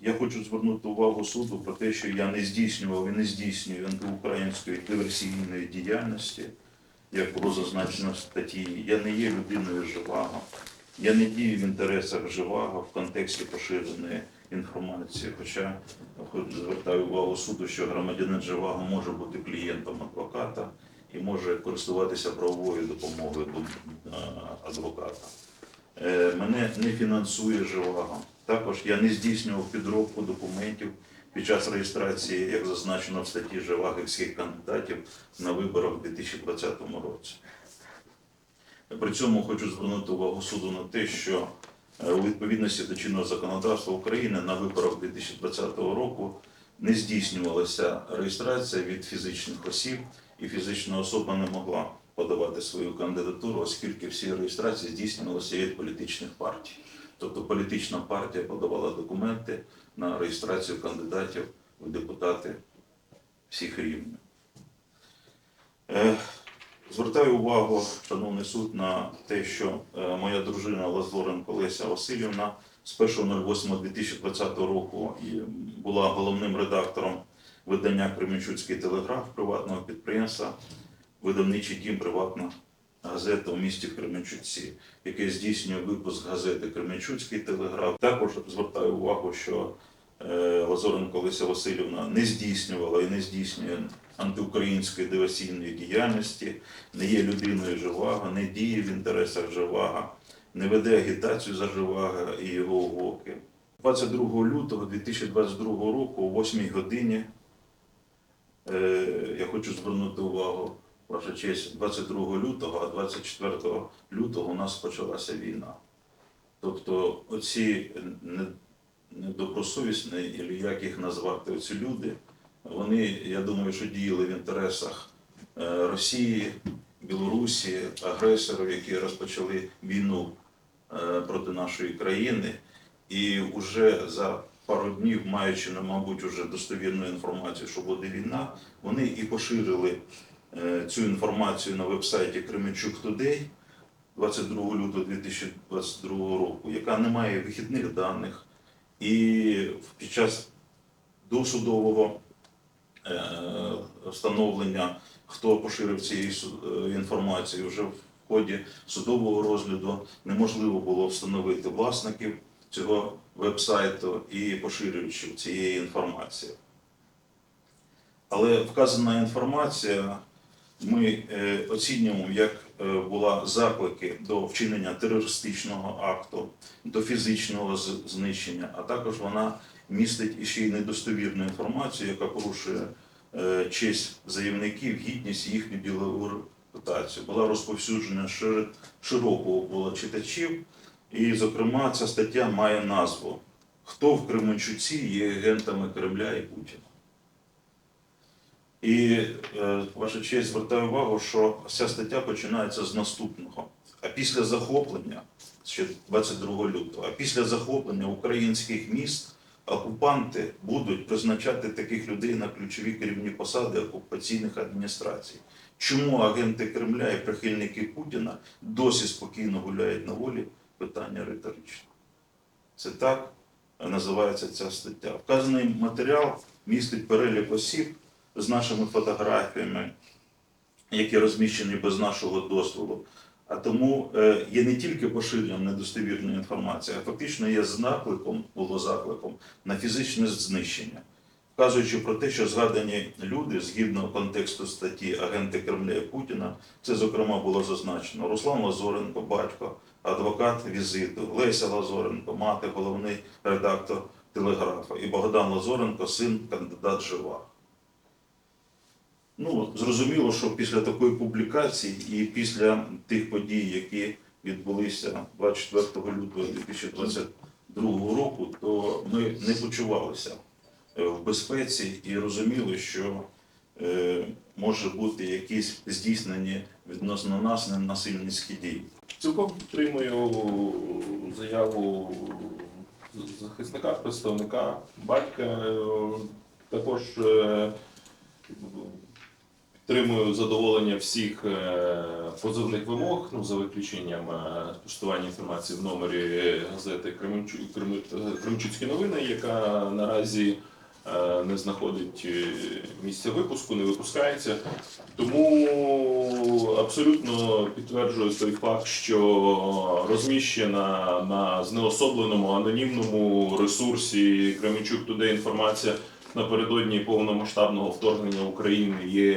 Я хочу звернути увагу суду про те, що я не здійснював і не здійснюю антиукраїнської диверсійної діяльності, як було зазначено в статті. Я не є людиною живаго. Я не дію в інтересах живаго в контексті поширеної інформації. Хоча звертаю увагу суду, що громадянин живаго може бути клієнтом адвоката і може користуватися правовою допомогою е, адвоката. Е, Мене не фінансує живаго. Також я не здійснював підробку документів під час реєстрації, як зазначено в статті живагівських кандидатів на виборах у 2020 році. При цьому хочу звернути увагу суду на те, що е, у відповідності до чинного законодавства України на виборах 2020 року не здійснювалася реєстрація від фізичних осіб, і фізична особа не могла подавати свою кандидатуру, оскільки всі реєстрації здійснювалися від політичних партій. Тобто політична партія подавала документи на реєстрацію кандидатів в депутати всіх рівнів. Е, Звертаю увагу, шановний суд, на те, що е, моя дружина Лазоренко Леся Васильівна з 1.08.2020 року була головним редактором видання Кременчуцький телеграф приватного підприємства, видавничий дім приватна газета у місті Кременчуці, яке здійснює випуск газети Кременчуцький телеграф. Також звертаю увагу, що е, Лазоренко Леся Васильівна не здійснювала і не здійснює антиукраїнської диверсійної діяльності, не є людиною Живаго, не діє в інтересах Живаго, не веде агітацію за Живаго і його угоки. 22 лютого 2022 року о 8 годині е, я хочу звернути увагу, ваша честь, 22 лютого, а 24 лютого у нас почалася війна. Тобто оці недобросовісні, і як їх назвати, оці люди, вони, я думаю, що діяли в інтересах е, Росії, Білорусі, агресорів, які розпочали війну е, проти нашої країни. І вже за пару днів, маючи, ну, мабуть, уже достовірну інформацію, що буде війна, вони і поширили цю інформацію на вебсайті Кременчук Today 22 лютого 2022 року, яка не має вихідних даних, і під час досудового е, встановлення, хто поширив цієї су- е, інформації, вже в ході судового розгляду неможливо було встановити власників цього вебсайту і поширювачів цієї інформації. Але вказана інформація ми е, оцінюємо як е, була заклики до вчинення терористичного акту, до фізичного знищення, а також вона містить іще й недостовірну інформацію, яка порушує е, честь заявників, гідність їхню ділову репутацію. Була розповсюджена серед широкого кола читачів, і, зокрема, ця стаття має назву Хто в Кременчуці є агентами Кремля і Путіна. І е, ваша честь звертаю увагу, що ця стаття починається з наступного. А після захоплення, ще 22 лютого, а після захоплення українських міст окупанти будуть призначати таких людей на ключові керівні посади окупаційних адміністрацій. Чому агенти Кремля і прихильники Путіна досі спокійно гуляють на волі? Питання риторичне. Це так називається ця стаття. Вказаний матеріал містить перелік осіб з нашими фотографіями, які розміщені без нашого дозволу. А тому е, є не тільки поширенням недостовірної інформації, а фактично є закликом, було закликом на фізичне знищення, вказуючи про те, що згадані люди, згідно контексту статті агенти Кремля і Путіна, це зокрема було зазначено Руслан Лазоренко, батько, адвокат візиту, Леся Лазоренко, мати, головний редактор телеграфа, і Богдан Лазоренко, син кандидат жива. Ну, зрозуміло, що після такої публікації і після тих подій, які відбулися 24 лютого 2022 року, то ми не почувалися е, в безпеці і розуміли, що е, може бути якісь здійснені відносно нас ненасильницькі дії. Цілком підтримую заяву захисника, представника, батька. Е, Також Отримую задоволення всіх е, позовних вимог, ну за виключенням е, інформації в номері газети Кременчу, Крем- е, новини, яка наразі е, не знаходить місця випуску, не випускається. Тому абсолютно підтверджую той факт, що розміщена на знеособленому анонімному ресурсі Кременчук Туде інформація напередодні повномасштабного вторгнення України є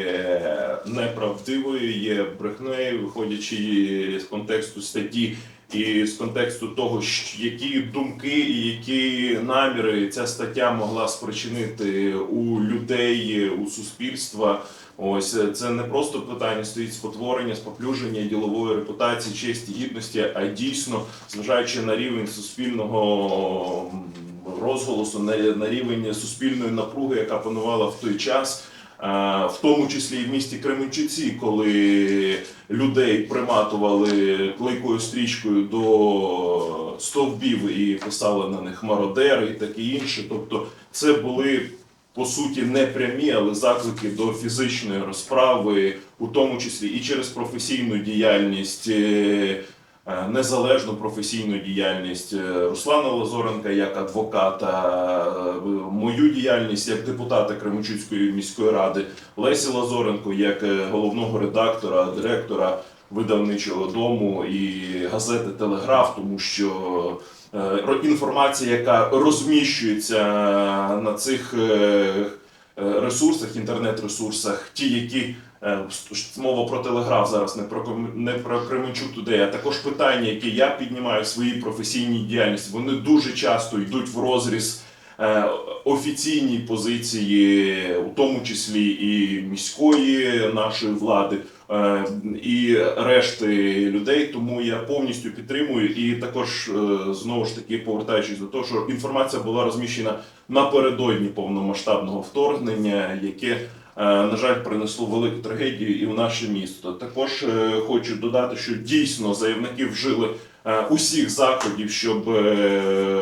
неправдивою, є брехнею, виходячи з контексту статті і з контексту того, які думки і які наміри ця стаття могла спричинити у людей, у суспільства. Ось це не просто питання стоїть спотворення, споплюження ділової репутації, честі, гідності, а дійсно, зважаючи на рівень суспільного розголосу, на, на рівень суспільної напруги, яка панувала в той час. е, В тому числі і в місті Кременчуці, коли людей приматували клейкою стрічкою до стовбів і писали на них мародери і таке інше. Тобто, це були по суті не прямі, але заклики до фізичної розправи, у тому числі і через професійну діяльність. Е, Незалежну професійну діяльність е, Руслана Лазоренка як адвоката, е, мою діяльність як депутата Кременчуцької міської ради, Лесі Лазоренко як головного редактора, директора видавничого дому і газети Телеграф, тому що інформація, яка розміщується на цих ресурсах, інтернет-ресурсах, ті, які мова про телеграф зараз не про не про Кременчук туди, а також питання, які я піднімаю в своїй професійній діяльності, вони дуже часто йдуть в розріз е, офіційній позиції, у тому числі і міської нашої влади. е, І решти людей, тому я повністю підтримую. І також е, знову ж таки повертаючись до того, що інформація була розміщена напередодні повномасштабного вторгнення, яке е, на жаль принесло велику трагедію і в наше місто. Також е, хочу додати, що дійсно заявники вжили е, усіх заходів, щоб е,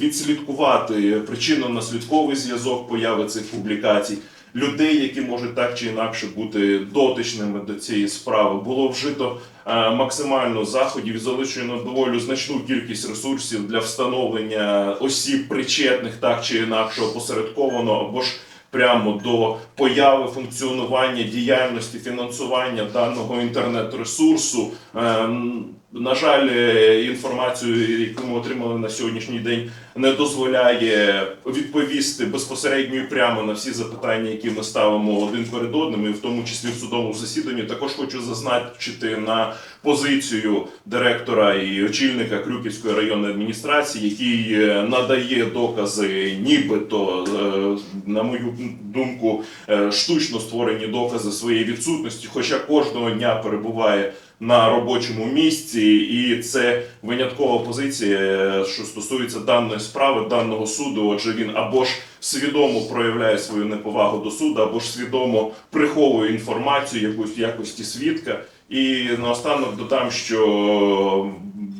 відслідкувати причинно-наслідковий зв'язок появи цих публікацій. Людей, які можуть так чи інакше бути дотичними до цієї справи, було вжито е, максимально заходів залишено доволі значну кількість ресурсів для встановлення осіб, причетних так чи інакше опосередковано або ж прямо до появи функціонування діяльності фінансування даного інтернет-ресурсу. Ем, На жаль, е, інформацію, яку ми отримали на сьогоднішній день, не дозволяє відповісти безпосередньо і прямо на всі запитання, які ми ставимо один перед одним, і в тому числі в судовому засіданні. Також хочу зазначити на позицію директора і очільника Крюківської районної адміністрації, який е, надає докази, нібито, е, на мою думку, е, штучно створені докази своєї відсутності, хоча кожного дня перебуває на робочому місці, і це виняткова позиція, що стосується даної справи, даного суду. Отже, він або ж свідомо проявляє свою неповагу до суду, або ж свідомо приховує інформацію якусь якості свідка. І наостанок додам, що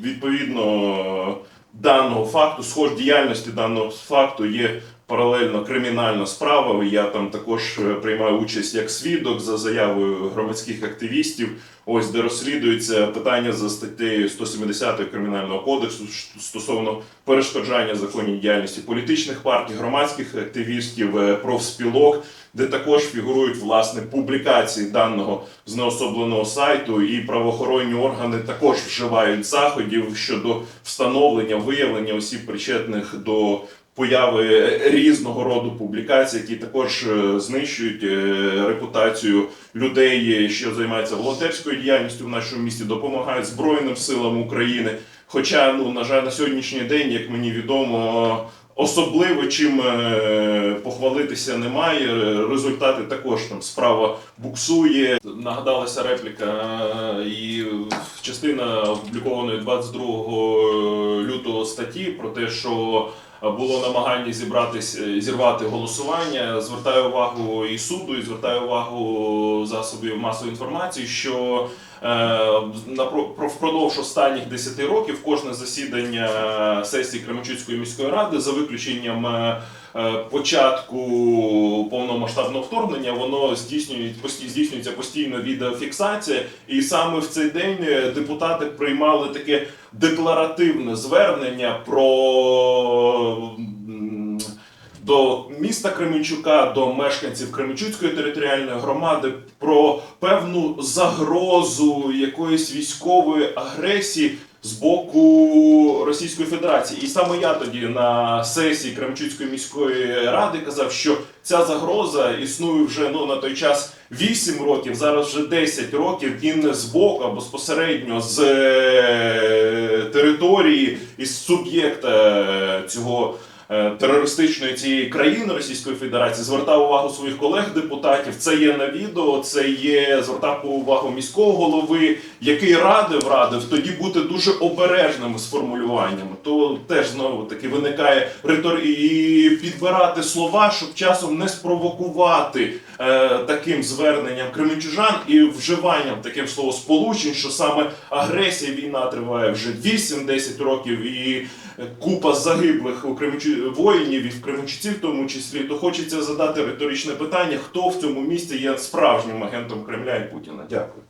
відповідно даного факту, схож діяльності даного факту є паралельно кримінальна справа. Я там також е, приймаю участь як свідок за заявою громадських активістів. Ось де розслідується питання за статтею 170 кримінального кодексу стосовно перешкоджання законній діяльності політичних партій, громадських активістів, е, профспілок, де також фігурують власне публікації даного знеособленого сайту, і правоохоронні органи також вживають заходів щодо встановлення виявлення осіб причетних до появи різного роду публікацій, які також е, знищують е, репутацію людей, що займаються волонтерською діяльністю в нашому місті, допомагають Збройним силам України. Хоча, ну на жаль, на сьогоднішній день, як мені відомо, особливо чим е, похвалитися немає. Результати також там справа буксує. Нагадалася репліка е, і частина опублікованої 22 лютого статті про те, що було намагання зібратись, е, зірвати голосування. Звертаю увагу і суду, і звертаю увагу засобів масової інформації, що е, впродовж останніх 10 років кожне засідання сесії Кременчуцької міської ради, за виключенням е, е, початку повномасштабного вторгнення воно здійснюється постійно відеофіксація, і саме в цей день е, депутати приймали таке декларативне звернення про. До міста Кременчука, до мешканців Кременчуцької територіальної громади про певну загрозу якоїсь військової агресії з боку Російської Федерації. І саме я тоді на сесії Кременчуцької міської ради казав, що ця загроза існує вже ну на той час 8 років, зараз вже 10 років. Не з боку, а безпосередньо з е, території із суб'єкта е, цього. Е, Терористичної цієї країни Російської Федерації звертав увагу своїх колег-депутатів. Це є на відео, це є звертав увагу міського голови, який радив радив тоді бути дуже обережними з формулюваннями. То теж знову таки виникає ритор і підбирати слова, щоб часом не спровокувати е, таким зверненням кременчужан і вживанням таким словосполучень, що саме агресія війна триває вже 8-10 років і купа загиблих у Кременчу воїнів і в Кременчуці в тому числі, то хочеться задати риторичне питання: хто в цьому місці є справжнім агентом Кремля і Путіна? Дякую.